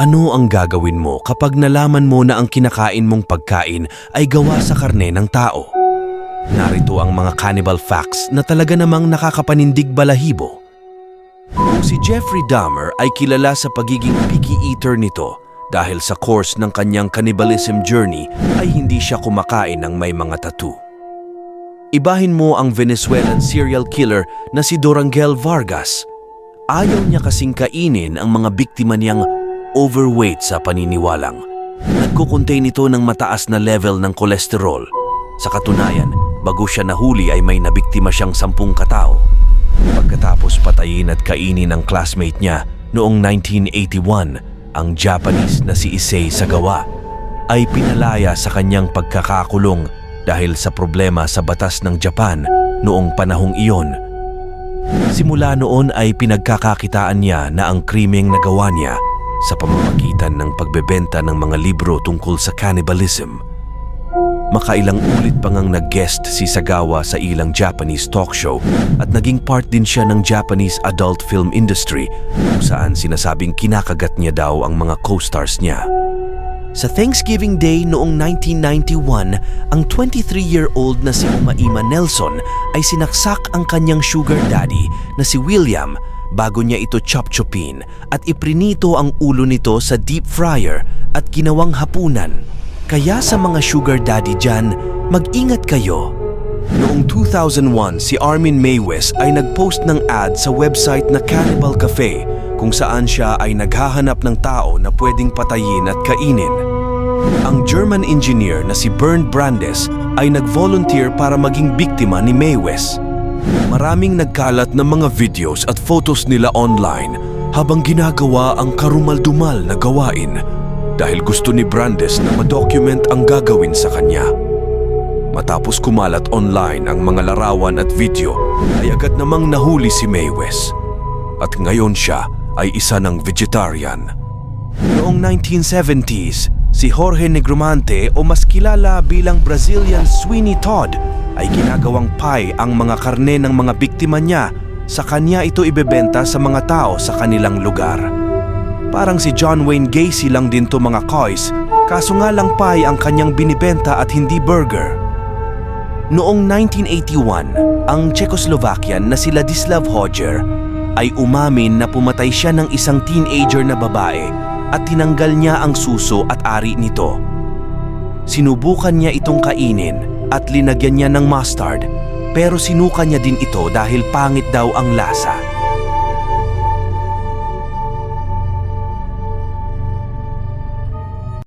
Ano ang gagawin mo kapag nalaman mo na ang kinakain mong pagkain ay gawa sa karne ng tao? Narito ang mga cannibal facts na talaga namang nakakapanindig balahibo. Si Jeffrey Dahmer ay kilala sa pagiging picky eater nito dahil sa course ng kanyang cannibalism journey ay hindi siya kumakain ng may mga tattoo. Ibahin mo ang Venezuelan serial killer na si Dorangel Vargas. Ayaw niya kasing kainin ang mga biktima niyang overweight sa paniniwalang. Nagkukontain ito ng mataas na level ng kolesterol. Sa katunayan, bago siya nahuli ay may nabiktima siyang sampung katao. Pagkatapos patayin at kainin ng classmate niya noong 1981, ang Japanese na si Issei Sagawa ay pinalaya sa kanyang pagkakakulong dahil sa problema sa batas ng Japan noong panahong iyon. Simula noon ay pinagkakakitaan niya na ang krimeng nagawa niya sa pamamagitan ng pagbebenta ng mga libro tungkol sa cannibalism. Makailang ulit pang ang nag-guest si Sagawa sa ilang Japanese talk show at naging part din siya ng Japanese adult film industry kung saan sinasabing kinakagat niya daw ang mga co-stars niya. Sa Thanksgiving Day noong 1991, ang 23-year-old na si Umaima Nelson ay sinaksak ang kanyang sugar daddy na si William bago niya ito chop-chopin at iprinito ang ulo nito sa deep fryer at ginawang hapunan. Kaya sa mga sugar daddy dyan, mag-ingat kayo. Noong 2001, si Armin Maywes ay nag-post ng ad sa website na Cannibal Cafe kung saan siya ay naghahanap ng tao na pwedeng patayin at kainin. Ang German engineer na si Bernd Brandes ay nag-volunteer para maging biktima ni Maywes. Maraming nagkalat ng mga videos at photos nila online habang ginagawa ang karumaldumal na gawain dahil gusto ni Brandes na ma-document ang gagawin sa kanya. Matapos kumalat online ang mga larawan at video, ay agad namang nahuli si Maywes. At ngayon siya ay isa ng vegetarian. Noong 1970s, si Jorge Negromante o mas kilala bilang Brazilian Sweeney Todd ay ginagawang pie ang mga karne ng mga biktima niya sa kanya ito ibebenta sa mga tao sa kanilang lugar. Parang si John Wayne Gacy lang din to mga kois, kaso nga lang pie ang kanyang binibenta at hindi burger. Noong 1981, ang Czechoslovakian na si Ladislav Hodger ay umamin na pumatay siya ng isang teenager na babae at tinanggal niya ang suso at ari nito. Sinubukan niya itong kainin at linagyan niya ng mustard pero sinuka niya din ito dahil pangit daw ang lasa.